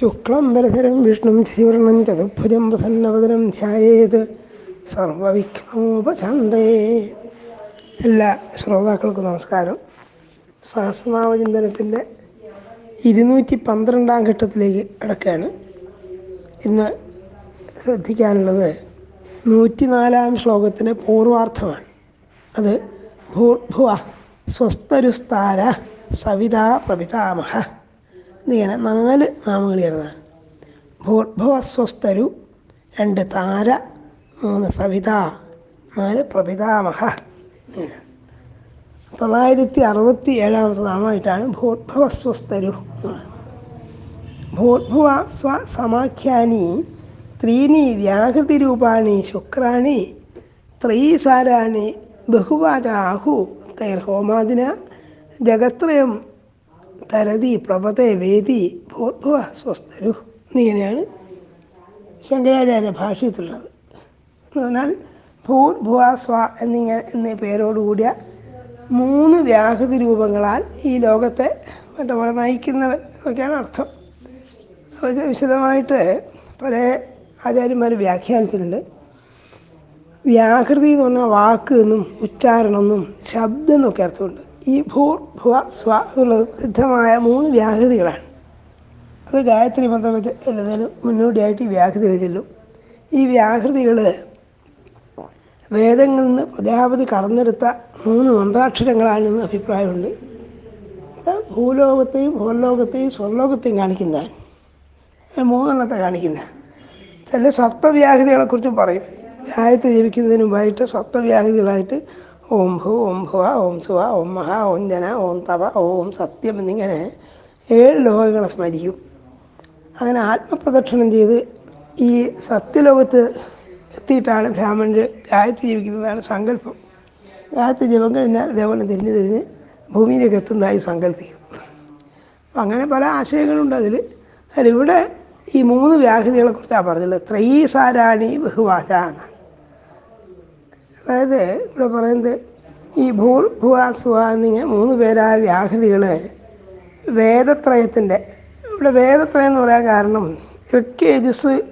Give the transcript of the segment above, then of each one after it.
ശുക്ലം വരധരം വിഷ്ണും ശിവർണം ചതുഭുജം പ്രസന്നവദനം ധ്യായേത്. സർവവിഘ്നോപശാന്തേ. എല്ലാ ശ്രോതാക്കൾക്കും നമസ്കാരം. സഹസ്രനാമചിന്തനത്തിന്റെ ഇരുന്നൂറ്റി പന്ത്രണ്ടാം ഘട്ടത്തിലേക്ക് അടക്കുകയാണ് ഇന്ന് ശ്രദ്ധിക്കാനുള്ളത് നൂറ്റിനാലാം ശ്ലോകത്തിന്റെ പൂർവാർത്ഥമാണ്. അത് ഭൂർഭുവ സ്വസ്തരുസ്താര സവിതാ പ്രപിതാമഹ എന്നിങ്ങനെ നാല് നാമങ്ങൾ ചേർന്നതാണ് ഭൂർഭുവ സ്വസ്തരു രണ്ട് താര മൂന്ന് സവിത നാല് പ്രഭിതാമഹ. തൊള്ളായിരത്തി അറുപത്തി ഏഴാമത്തെ നാമമായിട്ടാണ് ഭൂർഭവ സ്വസ്തരു ഭൂർഭുവ സ്വ സമാഖ്യാനി ത്രീണി വ്യാഹൃതിരൂപാണി ശുക്രാണി ത്രയീസാരാണി ബഹുവാചാഹു തൈർഹോമാദിന ജഗത്രയം തരതി പ്രപതേ വേദി ഭൂത്വ സ്വസ്ഥരു എന്നിങ്ങനെയാണ് ശങ്കരാചാര്യ ഭാഷയത്തിലുള്ളത്. എന്ന് പറഞ്ഞാൽ ഭൂർഭുവ സ്വ എന്നിങ്ങനെ എന്ന പേരോടുകൂടിയ മൂന്ന് വ്യാഹൃതി രൂപങ്ങളാൽ ഈ ലോകത്തെ പറയുക നയിക്കുന്നവൻ എന്നൊക്കെയാണ് അർത്ഥം. അത് വിശദമായിട്ട് പല ആചാര്യന്മാർ വ്യാഖ്യാനത്തിലുണ്ട്. വ്യാകൃതി എന്ന് പറഞ്ഞാൽ വാക്ക് എന്നും ഉച്ചാരണം എന്നും ശബ്ദം എന്നൊക്കെ അർത്ഥമുണ്ട്. ഈ ഭൂ ഭുവ സ്വ എന്നുള്ളത് സിദ്ധമായ മൂന്ന് വ്യാകൃതികളാണ്. അത് ഗായത്രി മന്ത്രം വെച്ച് മുന്നോടിയായിട്ട് ഈ വ്യാകൃതികൾ ചെല്ലും ഈ വ്യാകൃതികൾ വേദങ്ങളിൽ നിന്ന് പ്രജാപതി കറന്നെടുത്ത മൂന്ന് മന്ത്രാക്ഷരങ്ങളാണെന്ന് അഭിപ്രായമുണ്ട്. ഭൂലോകത്തെയും ഭൂലോകത്തെയും സ്വർലോകത്തെയും കാണിക്കുന്നതാണ്. മൂന്നെണ്ണത്തെ കാണിക്കുന്ന ചില സപ്തവ്യാഹൃതികളെക്കുറിച്ചും പറയും. ഗായത്രി ജപിക്കുന്നതിന് മുമ്പായിട്ട് സപ്തവ്യാഹൃതികളായിട്ട് ഓം ഭൂ ഓം ഭുവ ഓം സുവ ഓം മഹ ഓം ജന ഓം തവ ഓം സത്യം എന്നിങ്ങനെ ഏഴ് ലോകങ്ങളെ സ്മരിക്കും. അങ്ങനെ ആത്മപ്രദക്ഷിണം ചെയ്ത് ഈ സത്യലോകത്ത് എത്തിയിട്ടാണ് ബ്രാഹ്മണർ ഗായത്രി ജീവിക്കുന്നതാണ് സങ്കല്പം. ഗായത്രി ജപം കഴിഞ്ഞാൽ ദേവനെ തിരിഞ്ഞു തിരിഞ്ഞ് ഭൂമിയിലേക്ക് എത്തുന്നതായി സങ്കല്പിക്കും. അങ്ങനെ പല ആശയങ്ങളുണ്ട് അതിൽ അതിലിവിടെ ഈ മൂന്ന് വ്യാഹൃതികളെക്കുറിച്ചാണ് പറഞ്ഞത് ത്രയീസാരാണി ബഹുവാച എന്നാണ്. അതായത് ഇവിടെ പറയുന്നത് ഈ ഭൂ സുഹ എന്നിങ്ങനെ മൂന്ന് പേരായ വ്യാഹൃതികൾ വേദത്രയത്തിന്റെ ഇവിടെ വേദത്രയം എന്ന് പറയാൻ കാരണം ഋക്കേജസ്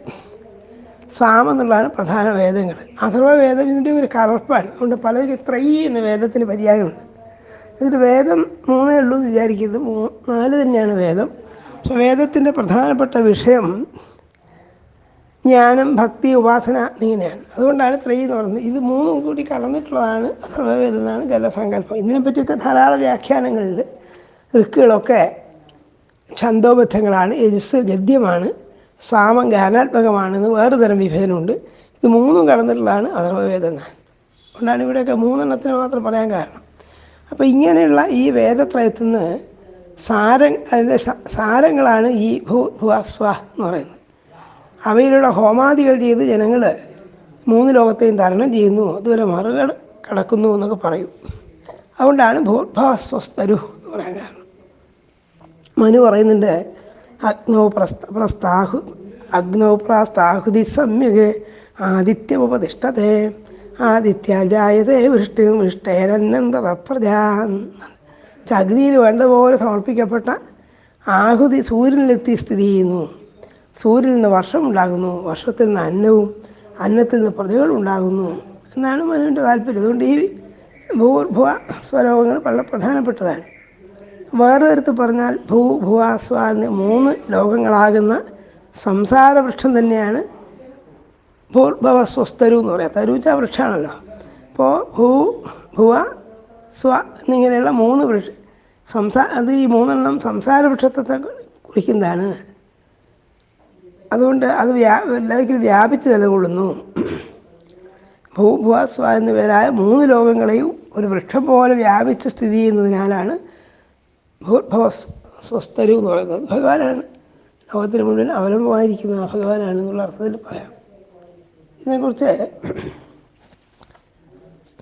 സാമ എന്നുള്ളതാണ് പ്രധാന വേദങ്ങൾ. അഥർവ വേദം ഇതിന്റെ ഒരു കലർപ്പാണ്. അതുകൊണ്ട് പല ത്രയി എന്ന വേദത്തിന് പര്യായമുണ്ട്. ഇതിൽ വേദം മൂന്നേ ഉള്ളൂ എന്ന് വിചാരിക്കുന്നത് മൂ നാല് തന്നെയാണ് വേദം. പക്ഷേ വേദത്തിന്റെ പ്രധാനപ്പെട്ട വിഷയം ജ്ഞാനം ഭക്തി ഉപാസന ഇങ്ങനെയാണ് അതുകൊണ്ടാണ് ത്രൈ എന്ന് പറയുന്നത്. ഇത് മൂന്നും കൂടി കടന്നിട്ടുള്ളതാണ് എന്നാണ് ജലസങ്കല്പം. ഇതിനെപ്പറ്റിയൊക്കെ ധാരാളം വ്യാഖ്യാനങ്ങളിൽ ഋക്കുകളൊക്കെ ഛന്തോബദ്ധങ്ങളാണ് യജസ് ഗദ്യമാണ് സാമം ഗാനാത്മകമാണെന്ന് വേറെ തരം വിഭജനമുണ്ട്. ഇത് മൂന്നും കടന്നിട്ടുള്ളതാണ് അഥർവവേദം അതുകൊണ്ടാണ് ഇവിടെയൊക്കെ മൂന്നെണ്ണത്തിന് മാത്രം പറയാൻ കാരണം. അപ്പോൾ ഇങ്ങനെയുള്ള ഈ വേദത്രയത്തിൽ നിന്ന് സാരം അതിന്റെ സാരങ്ങളാണ് ഈ ഭൂ ഭുവസ്വ എന്ന് പറയുന്നത്. അവയിലൂടെ ഹോമാദികൾ ചെയ്ത് ജനങ്ങൾ മൂന്ന് ലോകത്തെയും തരണം ചെയ്യുന്നു. അതുവരെ മറുകട കിടക്കുന്നു എന്നൊക്കെ പറയും. അതുകൊണ്ടാണ് ഭൂർഭാസ്വസ്ഥരു എന്ന് പറയാൻ കാരണം. മനു പറയുന്നുണ്ട് അഗ്നോ പ്രസ്ഥ പ്രസ്ഥാഹു അഗ്നോ പ്രാസ്താഹുതി സമ്യക് ആദിത്യമുപതിഷ്ഠത്തെ ആദിത്യാജായതേ വൃഷ്ടി വൃഷ്ടേരന്നന്ത പ്രജാ ചഗ്നിയിൽ വേണ്ടതുപോലെ സമർപ്പിക്കപ്പെട്ട ആഹുതി സൂര്യനിലെത്തി സ്ഥിതി ചെയ്യുന്നു. സൂര്യനിൽ നിന്ന് വർഷം ഉണ്ടാകുന്നു വർഷത്തിൽ നിന്ന് അന്നവും അന്നത്തിൽ നിന്ന് പ്രജകൾ ഉണ്ടാകുന്നു എന്നാണ് മനുവിന്റെ താല്പര്യം. അതുകൊണ്ട് ഈ ഭൂർഭുവ സ്വലോകങ്ങൾ വളരെ പ്രധാനപ്പെട്ടതാണ്. വേറെ തരത്തിൽ പറഞ്ഞാൽ ഭൂ ഭുവ സ്വ എന്നീ മൂന്ന് ലോകങ്ങളാകുന്ന സംസാര വൃക്ഷം തന്നെയാണ് ഭൂർഭവ സ്വസ്ഥരു എന്ന് പറയാം. തരൂച്ച വൃക്ഷമാണല്ലോ. അപ്പോൾ ഭൂ ഭുവ സ്വ എന്നിങ്ങനെയുള്ള മൂന്ന് വൃക്ഷ സംസാ അത് ഈ മൂന്നെണ്ണം സംസാര വൃക്ഷത്തെ കുറിക്കുന്നതാണ്. അതുകൊണ്ട് അത് വ്യാ എല്ലാവർക്കും വ്യാപിച്ച് നിലകൊള്ളുന്നു. ഭൂഭുവ സ്വ എന്നിവരായ മൂന്ന് ലോകങ്ങളെയും ഒരു വൃക്ഷം പോലെ വ്യാപിച്ച് സ്ഥിതി ചെയ്യുന്നതിനാലാണ് ഭൂർഭവ സ്വസ്ഥരു എന്ന് പറയുന്നത്. ഭഗവാനാണ്. ലോകത്തിന് മുഴുവൻ അവലംബമായിരിക്കുന്ന ഭഗവാനാണ് എന്നുള്ള അർത്ഥത്തിൽ പറയാം. ഇതിനെക്കുറിച്ച്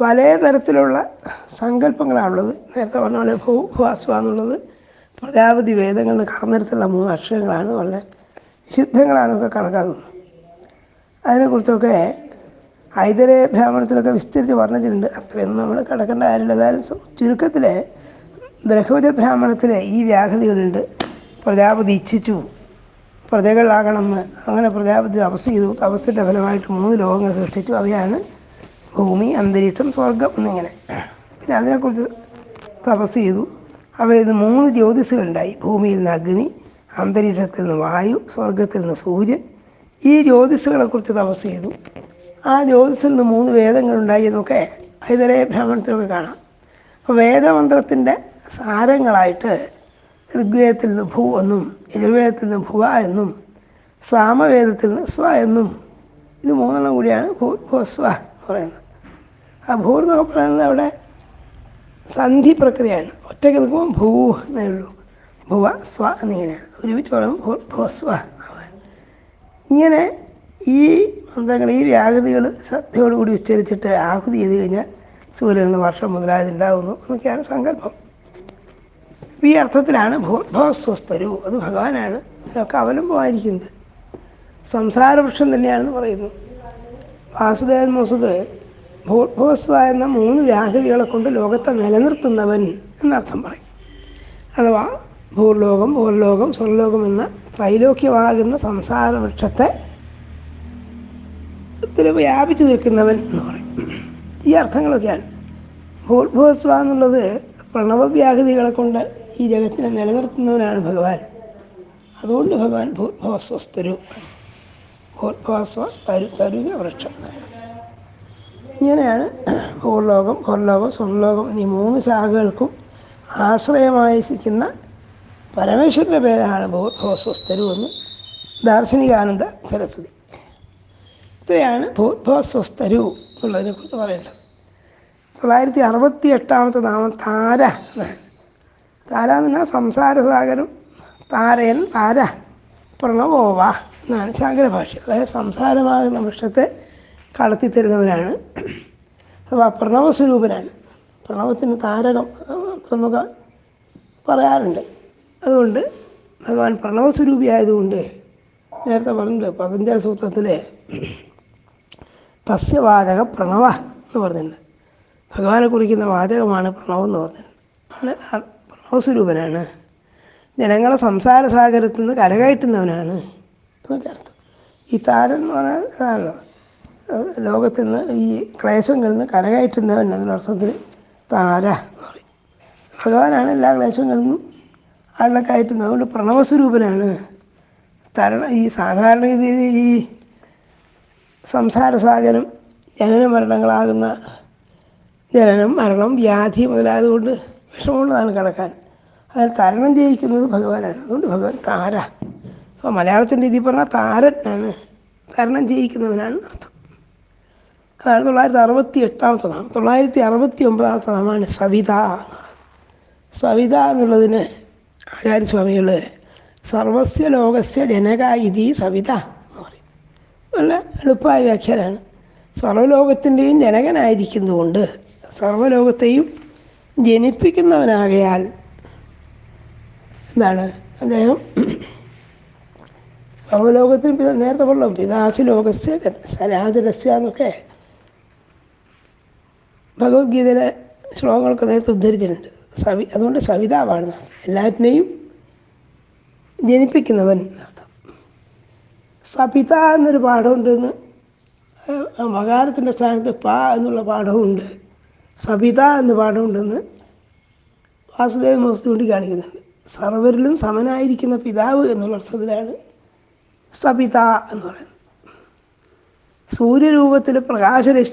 പല തരത്തിലുള്ള സങ്കല്പങ്ങളാണുള്ളത്. നേരത്തെ പറഞ്ഞ പോലെ ഭൂ ഭുവാസ്വ എന്നുള്ളത് പ്രജാപതി വേദങ്ങളിൽ കടന്നെടുത്തുള്ള മൂന്ന് അക്ഷരങ്ങളാണ്. വളരെ വിശുദ്ധങ്ങളാണൊക്കെ കണക്കാക്കുന്നത്. അതിനെക്കുറിച്ചൊക്കെ ഹൈദര ബ്രാഹ്മണത്തിലൊക്കെ വിസ്തരിച്ച് പറഞ്ഞിട്ടുണ്ട് അത്രയൊന്നും നമ്മൾ കിടക്കേണ്ട കാര്യമില്ല. ഏതായാലും ചുരുക്കത്തിൽ ബ്രഹ്മജ ബ്രാഹ്മണത്തിൽ ഈ വ്യാഹൃതികളുണ്ട് പ്രജാപതി ഇച്ഛിച്ചു. പ്രജകളാകണമെന്ന്. അങ്ങനെ പ്രജാപതി തപസ് ചെയ്തു. തപസ്സിന്റെ ഫലമായിട്ട് മൂന്ന് ലോകങ്ങൾ സൃഷ്ടിച്ചു. അവയാണ് ഭൂമി അന്തരീക്ഷം സ്വർഗം എന്നിങ്ങനെ. പിന്നെ അതിനെക്കുറിച്ച് തപസ് ചെയ്തു. അവയിൽ മൂന്ന് ജ്യോതിസുകളുണ്ടായി. ഭൂമിയിൽ നിന്ന് അഗ്നി അന്തരീക്ഷത്തിൽ നിന്ന് വായു സ്വർഗത്തിൽ നിന്ന് സൂര്യൻ ഈ ജ്യോതിസുകളെക്കുറിച്ച് തപസ് ചെയ്തു. ആ ജ്യോതിസിൽ നിന്ന് മൂന്ന് വേദങ്ങളുണ്ടായി എന്നൊക്കെ ഇതരെ ഭ്രമണത്തിലൊക്കെ കാണാം. അപ്പോൾ വേദമന്ത്രത്തിന്റെ സാരങ്ങളായിട്ട് ഋഗ്വേദത്തിൽ നിന്ന് ഭൂ എന്നും യജുർവേദത്തിൽ നിന്ന് ഭുവ എന്നും സാമവേദത്തിൽ നിന്ന് സ്വ എന്നും ഇത് മൂന്നെണ്ണം കൂടിയാണ് ഭൂ ഭൂസ്വ എന്ന് പറയുന്നത്. ആ ഭൂ എന്നൊക്കെ പറയുന്നത് അവിടെ സന്ധി പ്രക്രിയയാണ്. ഒറ്റയ്ക്ക് നിൽക്കുമ്പോൾ ഭൂ എന്നേ ഉള്ളൂ. ഭുവ സ്വ എന്നിങ്ങനെയാണ് ഒരുമിച്ച് പറയുമ്പോൾ ഭുവ സ്വ ഇങ്ങനെ ഈ മന്ത്രങ്ങൾ ഈ വ്യാകൃതികൾ ശ്രദ്ധയോടുകൂടി ഉച്ചരിച്ചിട്ട് ആഹുതി ചെയ്ത് കഴിഞ്ഞാൽ സൂര്യൻ നിന്ന് വർഷം മുതലായതുണ്ടാകുന്നു എന്നൊക്കെയാണ് സങ്കല്പം. ഈ അർത്ഥത്തിലാണ് ഭൂർഭവസ്വസ്ഥരു അത് ഭഗവാനാണ്. അതിനൊക്കെ അവലംബമായിരിക്കുന്നത്. സംസാരവൃക്ഷം തന്നെയാണെന്ന് പറയുന്നു. വാസുദേവൻ മുസുദ് ഭൂർഭവസ്വ എന്ന മൂന്ന് വ്യാഹൃതികളെ കൊണ്ട് ലോകത്തെ നിലനിർത്തുന്നവൻ എന്നർത്ഥം പറയും. അഥവാ ഭൂർലോകം ഭൂർലോകം സ്വർലോകം എന്ന ത്രൈലോക്യമാകുന്ന സംസാര വൃക്ഷത്തെ വ്യാപിച്ചു നിൽക്കുന്നവൻ എന്ന് പറയും. ഈ അർത്ഥങ്ങളൊക്കെയാണ്. ഭൂർഭുവസ്വ എന്നുള്ളത് പ്രണവവ്യാഹൃതികളെ കൊണ്ട് ഈ ജഗത്തിനെ നിലനിർത്തുന്നവനാണ് ഭഗവാൻ. അതുകൊണ്ട് ഭഗവാൻ ഭൂർഭവസ്വസ്തരു ഭൂർഭവസ്വ തരു തരുക വൃക്ഷം. ഇങ്ങനെയാണ് ഭൂർലോകം ഭൂർലോകം സ്വർലോകം എന്നീ മൂന്ന് ശാഖകൾക്കും ആശ്രയമായി സിക്കുന്ന പരമേശ്വരന്റെ പേരാണ് ഭൂഭോസ്വസ്ഥരു എന്ന് ദാർശനികാനന്ദ സരസ്വതി. ഇത്രയാണ് ഭൂഭോസ്വസ്ഥരു എന്നുള്ളതിനെ കുറിച്ച് പറയേണ്ടത്. തൊള്ളായിരത്തി അറുപത്തി എട്ടാമത്തെ നാമം താര എന്നാണ്. താര എന്ന് പറഞ്ഞാൽ സംസാരസാഗരം താരയൻ താര പ്രണവോവ എന്നാണ് ശാങ്കരഭാഷ അതായത് സംസാരമാകുന്ന വൃക്ഷത്തെ കടത്തിത്തരുന്നവനാണ് അഥവാ പ്രണവസ്വരൂപനാണ് പ്രണവത്തിന് താരകം എന്നൊക്കെ പറയാറുണ്ട്. അതുകൊണ്ട് ഭഗവാൻ പ്രണവസ്വരൂപിയായതുകൊണ്ട് നേരത്തെ പറഞ്ഞിട്ടുണ്ട് പതഞ്ജല സൂത്രത്തിലെ തസ്യവാചക പ്രണവ എന്ന് പറഞ്ഞിട്ടുണ്ട്. ഭഗവാനെ കുറിക്കുന്ന വാചകമാണ് പ്രണവം എന്ന് പറഞ്ഞിട്ടുണ്ട്. പ്രണവസ്വരൂപനാണ്. ജനങ്ങളെ സംസാര സാഗരത്തിൽ നിന്ന് കരകയറ്റുന്നവനാണ് എന്നൊക്കെ അർത്ഥം. ഈ താരൻ എന്ന് പറഞ്ഞാൽ ലോകത്തിൽ നിന്ന് ഈ ക്ലേശങ്ങളിൽ നിന്ന് കരകയറ്റുന്നവൻ എന്നുള്ള അർത്ഥത്തിൽ താര എന്ന് പറയും. ഭഗവാനാണ് എല്ലാ ക്ലേശങ്ങളിൽ നിന്നും ആളെ കയറ്റുന്നത് അതുകൊണ്ട് പ്രണവസ്വരൂപനാണ്. തരണ ഈ സാധാരണ രീതിയിൽ ഈ സംസാരസാഗരം ജനന മരണങ്ങളാകുന്ന ജനനം മരണം വ്യാധി മുതലായതുകൊണ്ട് വിഷമമുള്ളതാണ് കിടക്കാൻ. അതിൽ തരണം ജയിക്കുന്നത് ഭഗവാനാണ്. അതുകൊണ്ട് ഭഗവാൻ താര. അപ്പോൾ മലയാളത്തിന്റെ രീതിയിൽ പറഞ്ഞാൽ താരൻ ആണ് തരണം ജയിക്കുന്നവനാണ് അർത്ഥം. അതാണ് തൊള്ളായിരത്തി അറുപത്തി എട്ടാമത്തെ നാം തൊള്ളായിരത്തി അറുപത്തി ഒമ്പതാമത്തെ നാമാണ് സവിത സവിത എന്നുള്ളതിന് ആചാര്യസ്വാമികൾ സർവസ്യ ലോകസ്യ ജനക ഇതി സവിത എന്ന് പറയും. നല്ല എളുപ്പമായ വ്യാഖ്യാനമാണ് സർവലോകത്തിന്റെയും ജനകനായിരിക്കുന്നതുകൊണ്ട് സർവലോകത്തെയും ജനിപ്പിക്കുന്നവനാകയാൽ എന്താണ് അദ്ദേഹം? സർവലോകത്തിന് പിത നേരത്തെ പറഞ്ഞു പിതാസി ലോകസ്യ സനാതരസ്യ എന്നൊക്കെ ഭഗവത്ഗീതയിലെ ശ്ലോകങ്ങളൊക്കെ നേരത്തെ ഉദ്ധരിച്ചിട്ടുണ്ട്. സവി അതുകൊണ്ട് സവിതാവാണ്. എല്ലാറ്റിനെയും ജനിപ്പിക്കുന്നവൻ എന്നർത്ഥം. സപിത എന്നൊരു പാഠമുണ്ടെന്ന് മകാരത്തിന്റെ സ്ഥാനത്ത് പ എന്നുള്ള പാഠവുമുണ്ട്. സപിത എന്ന പാഠമുണ്ടെന്ന് വാസുദേവ മോസ് ചൂണ്ടിക്കാണിക്കുന്നുണ്ട് സർവരിലും സമനായിരിക്കുന്ന പിതാവ് എന്നുള്ള അർത്ഥത്തിലാണ് സപിത എന്ന് പറയുന്നത്. സൂര്യരൂപത്തിൽ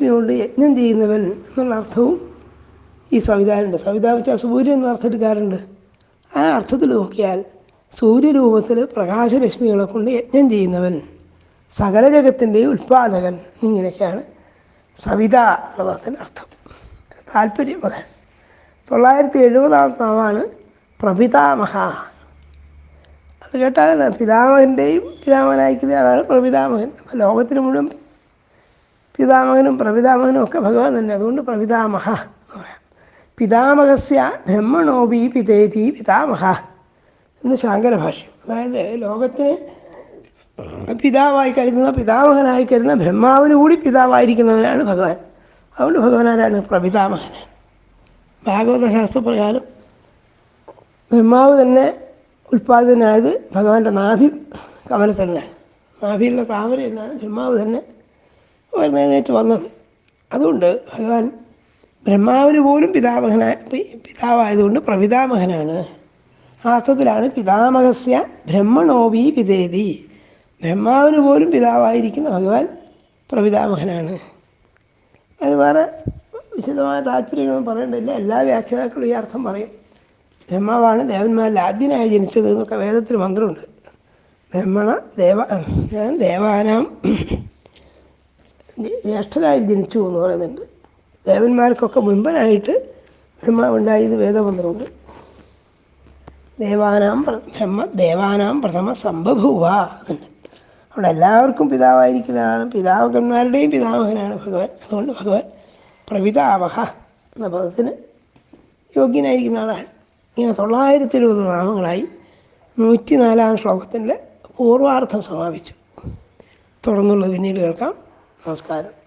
കൊണ്ട് യജ്ഞം ചെയ്യുന്നവൻ എന്നുള്ള അർത്ഥവും ഈ സവിതാനുണ്ട് സവിത വെച്ചാൽ സൂര്യൻ എന്ന അർത്ഥമെടുക്കാറുണ്ട് ആ അർത്ഥത്തിൽ നോക്കിയാൽ സൂര്യരൂപത്തിൽ പ്രകാശരശ്മികളെ കൊണ്ട് യജ്ഞം ചെയ്യുന്നവൻ സകല ജഗത്തിന്റെ ഉൽപ്പാദകൻ ഇങ്ങനെയൊക്കെയാണ് സവിത എന്ന വാക്കിന്റെ അർത്ഥം. താല്പര്യം അതെ. തൊള്ളായിരത്തി എഴുപതാം നാമാണ് പ്രപിതാമഹ അത് കേട്ടാൽ പിതാമഹന്റെയും പിതാമഹനായിരിക്കുന്നയാളാണ് പ്രപിതാമഹൻ ലോകത്തിന് മുഴുവൻ പിതാമഹനും പ്രപിതാമഹനും ഒക്കെ ഭഗവാൻ തന്നെ. അതുകൊണ്ട് പറയാം പിതാമഹസ്യ ബ്രഹ്മണോപി പിതേതി പിതാമഹ എന്ന് ശാങ്കരഭാഷ്യം. അതായത് ലോകത്തിന് പിതാവായി കരുതുന്ന പിതാമഹനായി കരുതുന്ന ബ്രഹ്മാവിന് കൂടി പിതാവായിരിക്കുന്നവനാണ് ഭഗവാൻ. അതുകൊണ്ട് ഭഗവാനാരാണ് പ്രപിതാമഹൻ. ഭാഗവത ശാസ്ത്രപ്രകാരം ബ്രഹ്മാവ് തന്നെ ഉൽപ്പാദനായത് ഭഗവാന്റെ നാഭി കമലത്തിലാണ് നാഭിയിലുള്ള താമര എന്നാണ് ബ്രഹ്മാവ് തന്നെ എഴുന്നേറ്റ് വന്നത്. അതുകൊണ്ട് ഭഗവാൻ ബ്രഹ്മാവിന് പോലും പിതാമഹനായ പിതാവായതുകൊണ്ട് പ്രപിതാമഹനാണ്. ആ അർത്ഥത്തിലാണ് പിതാമഹസ്യ ബ്രഹ്മണോവി പിതേതി ബ്രഹ്മാവിന് പോലും പിതാവായിരിക്കുന്ന ഭഗവാൻ പ്രപിതാമഹനാണ്. അതിന് വേറെ വിശദമായ താല്പര്യങ്ങളൊന്നും പറയേണ്ടതില്ല. എല്ലാ വ്യാഖ്യാതാക്കളും ഈ അർത്ഥം പറയും. ബ്രഹ്മാവാണ് ദേവന്മാരിൽ ആദ്യനായി ജനിച്ചത് എന്നൊക്കെ വേദത്തിൽ മന്ത്രമുണ്ട്. ബ്രഹ്മണ ദേവ ദേവാനാം ജ്യേഷ്ഠനായി ജനിച്ചു എന്ന് പറയുന്നുണ്ട്. ദേവന്മാർക്കൊക്കെ മുൻപനായിട്ട് ബ്രഹ്മാവുണ്ടായത് വേദമന്ത്രമുണ്ട്. ദേവാനാം ബ്രഹ്മ ദേവാനാം പ്രഥമ സംഭഭൂവ എന്നുണ്ട്. അവിടെ എല്ലാവർക്കും പിതാവായിരിക്കുന്നതാണ്. പിതാവകന്മാരുടെയും പിതാമഹനാണ് ഭഗവാൻ. അതുകൊണ്ട് ഭഗവാൻ പ്രവിതാവഹ എന്ന പദത്തിന് യോഗ്യനായിരിക്കുന്ന ആളാണ്. ഇങ്ങനെ തൊള്ളായിരത്തി എഴുപത് നാമങ്ങളായി നൂറ്റിനാലാം ശ്ലോകത്തിന്റെ പൂർവാർത്ഥം സമാപിച്ചു. തുടർന്നുള്ളത് പിന്നീട് കേൾക്കാം. നമസ്കാരം.